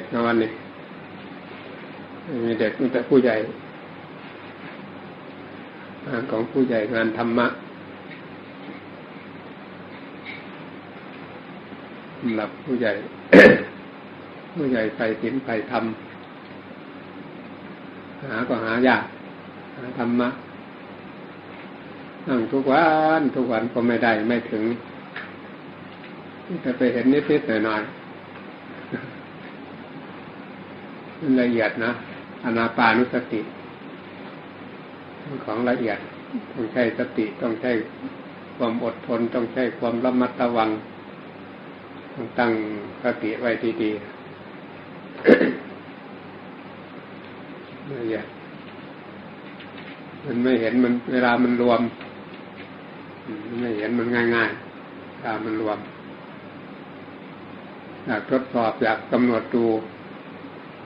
็กนอนนี่ไม่มีเด็กมีแต่ผู้ใหญ่งานของผู้ใหญ่งานธรรมะสำหรับผู้ใหญ่ ผู้ใหญ่ไปศีลไปธรรมหาก็หายากหาธรรมะนั่งทุกวันทุกวันก็ไม่ได้ไม่ถึงจะไปเห็นนิดๆหน่อยๆมัน ละเอียดนะอนาปานุสติ ของละเอียดต้องใช้สติต้องใช้ความอดทนต้องใช้ความระมัดระวังต้องตั้งสติไว้ดีๆละเอียดมันไม่เห็นมันเวลามันรวมไม่เห็นมันง่ายๆเวลามันรวมอยากทดสอบอยากกำหนดดู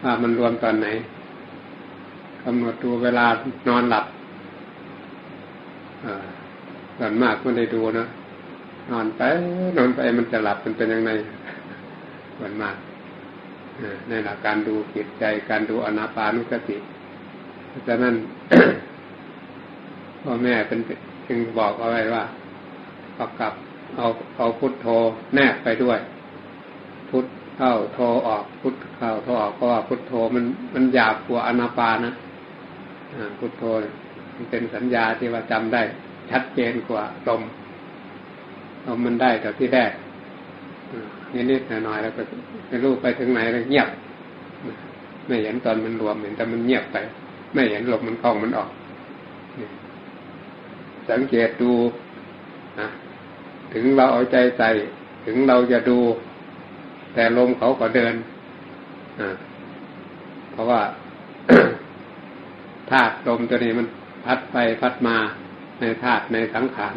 ว่ามันรวมตอนไหนกำหนดดูเวลานอนหลับส่วนมากไม่ได้ดูนะนอนไป นอนไปมันจะหลับมันเป็นยังไงส่วนมากในหลักการดูจิตใจการดูอนาปานุสติเพราะฉะนั้นพ่อแม่เป็นจึงบอกเอาไว้ว่าประกับเอาเอาพุทโธแนบไปด้วย พุท เข้าโธออกพุทเข้าโธออกเพราะว่าพุทโธมันมันหยาบกว่าอนาปานะพุทโธมันเป็นสัญญาที่ว่าจำได้ ชัดเจนกว่าลมลมมันได้แต่ที่แรกนิดๆหน่อยๆแล้วก็ไม่รู้ไปถึงไหนแล้วเงียบ ไม่เห็นตอนมันรวมเห็นแต่มันเงียบไป ไม่เห็นลมมันเข้ามันออกสังเกตดูนะถึงเราเอาใจใส่ ถึงเราจะดู แต่ลมเขาก็เดินเพราะว่าธาตุลมตัวนี้มันพัดไปพัดมาในธาตุในสังขาร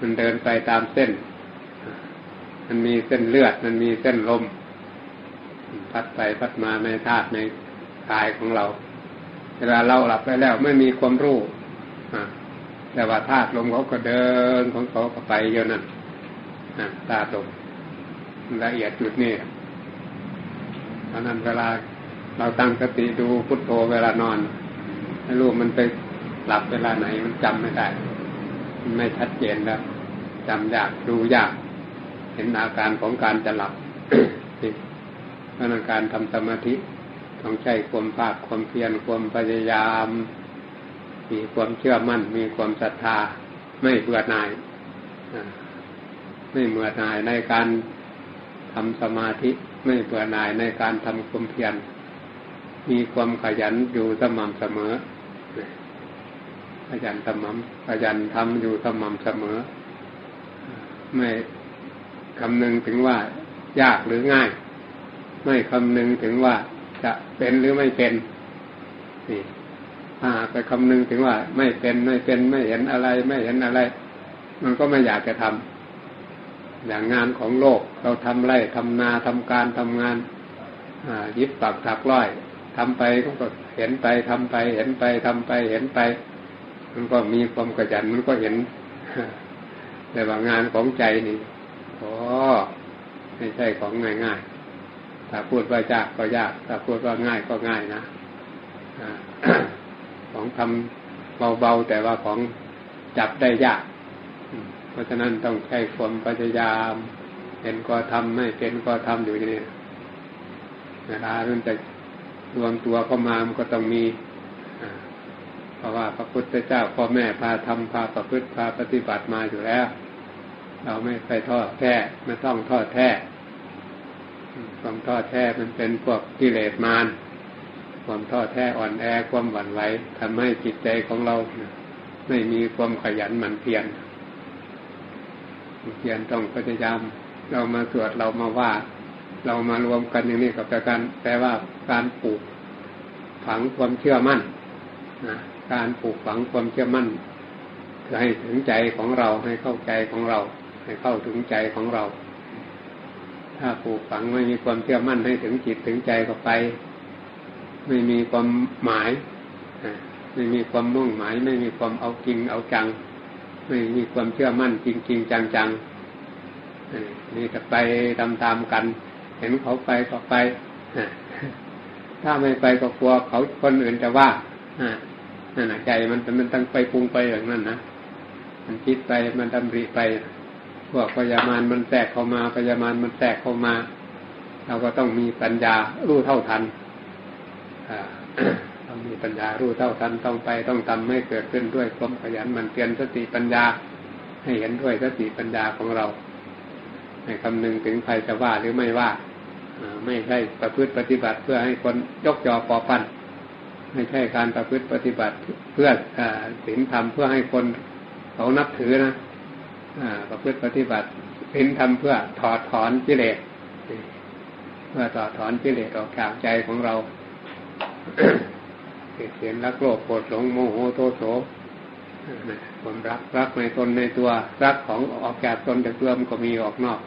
มันเดินไปตามเส้น มันมีเส้นเลือด มันมีเส้นลม พัดไปพัดมาในธาตุในกายของเรา เวลาเราหลับไปแล้วไม่มีความรู้แต่ว่าธาตุลมเขาก็เดินของเขาก็ไปเยอะนั่นธาตุลม ละเอียดจุดนี้เพราะนั้นเวลาเราตั้งสติดูพุทโธเวลานอนให้รู้มันไปหลับเวลาไหนมันจำไม่ได้ มันไม่ชัดเจนแล้วจำยากดูยาก เห็นอาการของการจะหลับเพราะนั้นการทำสมาธิต้องใช้ความภาคความเพียรความพยายาม มีความเชื่อมั่น มีความศรัทธา ไม่เบื่อหน่ายไม่เบื่อหน่ายในการ ทำสมาธิไม่เบื่อหน่ายในการทำความเพียรมีความขยันอยู่สม่ำเสมอ ขยันสม่ำขยันทำอยู่สม่ำเสมอ ไม่คำนึงถึงว่ายากหรือง่าย ไม่คำนึงถึงว่าจะเป็นหรือไม่เป็นนี่ถ้าไปคำนึงถึงว่า ไม่เป็นไม่เป็นไม่เห็นอะไร ไม่เห็นอะไร มันก็ไม่อยากจะทำ อย่างงานของโลก เราทำไรทำนาทำการทำงานยิบปากถักร้อยทำไปก็เห็นไปทำไป เห็นไปทำไปเห็นไป มันก็มีความกระยันมันก็เห็นแต่ว่างานของใจนี่โอ้ไม่ใช่ของง่ายๆถ้าพูดว่ายากก็ยาก ถ้าพูดว่าง่ายก็ง่ายนะของทำเบาๆแต่ว่าของจับได้ยาก เพราะฉะนั้นต้องใช้ความพยายามเห็นก็ทำไม่เป็นก็ทำอยู่อย่างนี้เวลามันจะรวมตัวเข้ามามันก็ต้องมีเพราะว่าพระพุทธเจ้าพ่อแม่พาทำพาประพฤติพาปฏิบัติมาอยู่แล้ว เราไม่ไปทอดแท้ไม่ต้องทอดแท้ความทอดแท้มันเป็นพวกกิเลสมารความท้อแท้อ่อนแอความหวั่นไหวทำให้จิตใจของเรา ไม่มีความขยันหมั่นเพียร เพียรต้องพยายาม เรามาสวดเรามาว่า เรามารวมกันอย่างนี้กับการแปลว่าการปลูกฝังความเชื่อมั่นนะการปลูกฝังความเชื่อมั่นให้ถึงใจของเราให้เข้าใจของเรา ให้เข้าถึงใจของเรา ถ้าปลูกฝังไม่มีความเชื่อมั่นให้ถึงจิตถึงใจก็ไป ไม่มีความหมายไม่มีความมุ่งหมาย ไม่มีความเอาจริงเอาจัง ม่มีความเชื่อมั่นจริงจริงจังจังนี่จะไปตามๆกัน เห็นเขาไปก็ไปถ้าไม่ไปก็กลัวเขาคนอื่นจะว่านั่นแหะใจมันมันตั้งไปปรุงไปอย่างนั้นนะมันคิดไปมันดำริไปพวกพยามารมันแทรกเข้ามาพยามารมันแทรกเข้ามา เราก็ต้องมีปัญญารู้เท่าทันอ่า ต้องมีปัญญารู้เท่าทันต้องไปต้องทำให้เกิดขึ้นด้วยความขยันมันเปลี่ยนสติปัญญา ให้เห็นด้วยสติปัญญาของเราให้คำนึงถึงใครจะว่าหรือไม่ว่าไม่ใช่ประพฤติปฏิบัติเพื่อให้คนยกยอปอปันไม่ใช่การประพฤติปฏิบัติเพื่อศีลธรรมเพื่อให้คนเขานับถือนะประพฤติปฏิบัติศีลธรรมเพื่อถอดถอนกิเลสเพื่อถอดถอนกิเลสออกจากใจของเรา เห็นรักโลภโกรธหลงโมโหโทโสความรักรักในตนในตัวรักของออกจากตนจากตัวมันก็มีออกนอก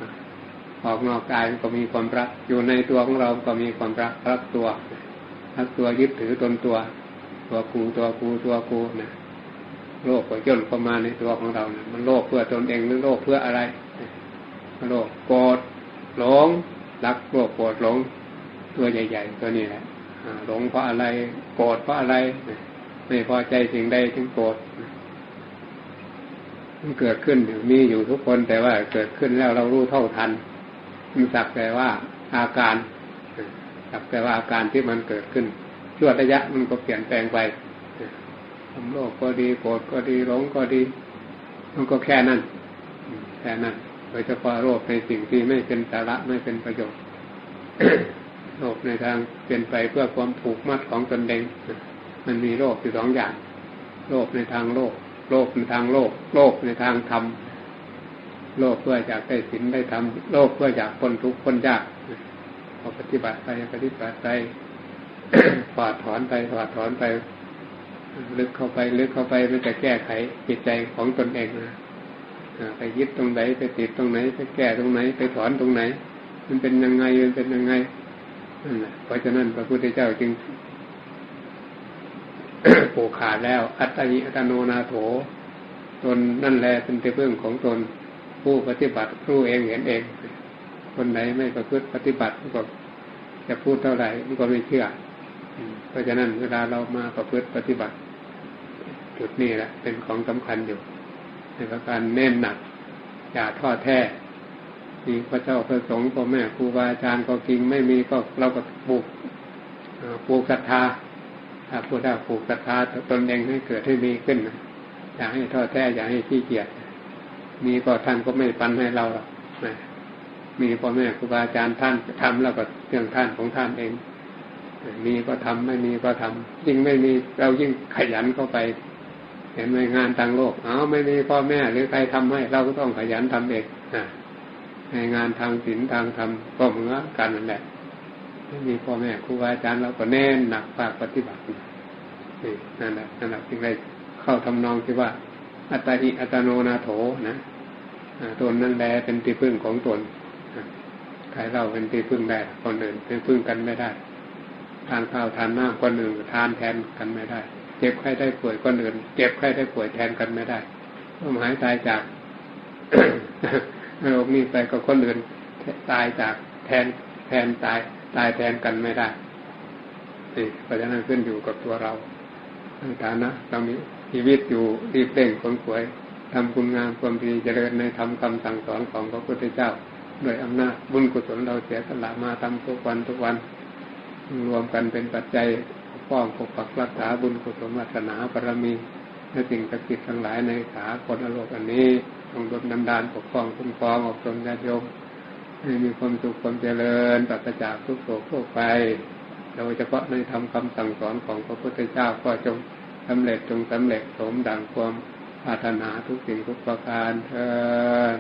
ออกนอกกายมันก็มีความรัก อยู่ในตัวของเราก็มีความรักรักตัวรักตัวยึดถือตนตัว ตัวกูตัวกูตัวกูนะโลภก็ย่นเข้ามาในตัวของเรานะมันโลภเพื่อตนเองหรือโลภเพื่ออะไรโลภโกรธหลงรักโลภโกรธหลงตัวใหญ่ ๆ ตัวนี้แหละ หลงเพราะอะไร โกรธเพราะอะไร ไม่พอใจสิ่งใดถึงโกรธมันเกิดขึ้นอยู่มีอยู่ทุกคนแต่ว่าเกิดขึ้นแล้วเรารู้เท่าทันมันสักแต่ว่าอาการสักแต่ว่าอาการที่มันเกิดขึ้นชั่วระยะมันก็เปลี่ยนแปลงไปทำโลภก็ดีโกรธก็ดีหลงก็ดี มันก็แค่นั้นแค่นั้นโดยเฉพาะโรคในสิ่งที่ไม่เป็นสาระไม่เป็นประโยชน์ โลภในทางเป็นไปเพื่อความผูกมัดของตนเองมันมีโรคอยู่สองอย่าง โลภในทางโลก โลภในทางโลก โลภในทางธรรม โลภเพื่ออยากได้สินได้ทำโลภเพื่ออยากคนทุกข์คนยากพอปฏิบัติไปปฏิบัติไปถอดถอนไปถอดถอนไป ลึกเข้าไป ลึกเข้าไปมันจะแก้ไขจิตใจของตนเองนะไปยึดตรงไหนไปติดตรงไหน ไปแก้ตรงไหน ไปถอนตรงไหน มันเป็นยังไงมันเป็นยังไง เพราะฉะนั้นพระพุทธเจ้าจึงผูกขาดแล้ว อัตติอัตโนนาโถ ตนนั่นแหละเป็นที่พึ่งของตนผู้ปฏิบัติรู้เองเห็นเอง คนไหนไม่ประพฤติปฏิบัติก็จะพูดเท่าไหร่ก็ไม่เชื่อ เพราะฉะนั้นเวลาเรามาประพฤติปฏิบัติ จุดนี้แหละเป็นของสำคัญอยู่ ในประการเน้นหนัก อย่าทอดแท้ มีพระเจ้าพระสงฆ์พ่อแม่ครูบาอาจารย์ก็กิงไม่มีก็เราก็ปลูกปลูกศรัทธาถ้าพูดได้ปลูกศรัทธาตนเองให้เกิดให้มีขึ้นอย่าให้ทอดแท้อย่าให้ขี้เกียจมีก็ท่านก็ไม่ปันให้เราหรอกมีพ่อแม่ครูบาอาจารย์ท่านทำแล้วก็เรื่องท่านของท่านเอง มีก็ทำไม่มีก็ทำยิ่งไม่มีเรายิ่งขยันเข้าไป เห็นไหมงานทางโลก เอาไม่มีพ่อแม่หรือใครทำให้ เราก็ต้องขยันทำเอง ในงานทางศีลทางธรรมก็เหมือนกันนั่นแหละไม่มีพ่อแม่ครูบาอาจารย์เราก็แน่นหนักภาคปฏิบัตินี่นั่นแหละนั่นแหละจึงได้เข้าทำนองที่ว่า อัตติอัตโนนาโถนะตนนั่นแหละเป็นที่พึ่งของตนใครเราเป็นที่พึ่งได้ คนอื่นเป็นพึ่งกันไม่ได้ ทานข้าวทานน้ำคนอื่นทานแทนกันไม่ได้ เจ็บไข้ได้ป่วยคนอื่น เจ็บไข้ได้ป่วยแทนกันไม่ได้ต้องหายตายจาก โลกนี้ไปก็คนอื่นตายจากแทนแทนตาย ตายแทนกันไม่ได้นี่เพราะฉะนั้นขึ้นอยู่กับตัวเราในฐานะเรามีชีวิตอยู่รีบเร่งคนขวยทำคุณงามความดีเจริญในธรรมคำสั่งสอนของพระพุทธเจ้าโดยอำนาจบุญกุศลเราเสียสละมาทำทุกวันทุกวัน รวมกันเป็นปัจจัยป้องปกปักรักษาบุญกุศลวัฒนาบารมีในสิ่งศักดิ์สิทธิ์ทั้งหลายในขาคนโลกอันนี้ ต้องดลนำดานปกครองคุ้มครองออกตนญาติโยมให้มีความสุขความเจริญปราศจากทุกโศกโรคภัยโดยเฉพาะในธรรมคำสั่งสอนของพระพุทธเจ้าก็จงสำเร็จจงสำเร็จสมดังความปรารถนาทุกสิ่งทุกประการเถิด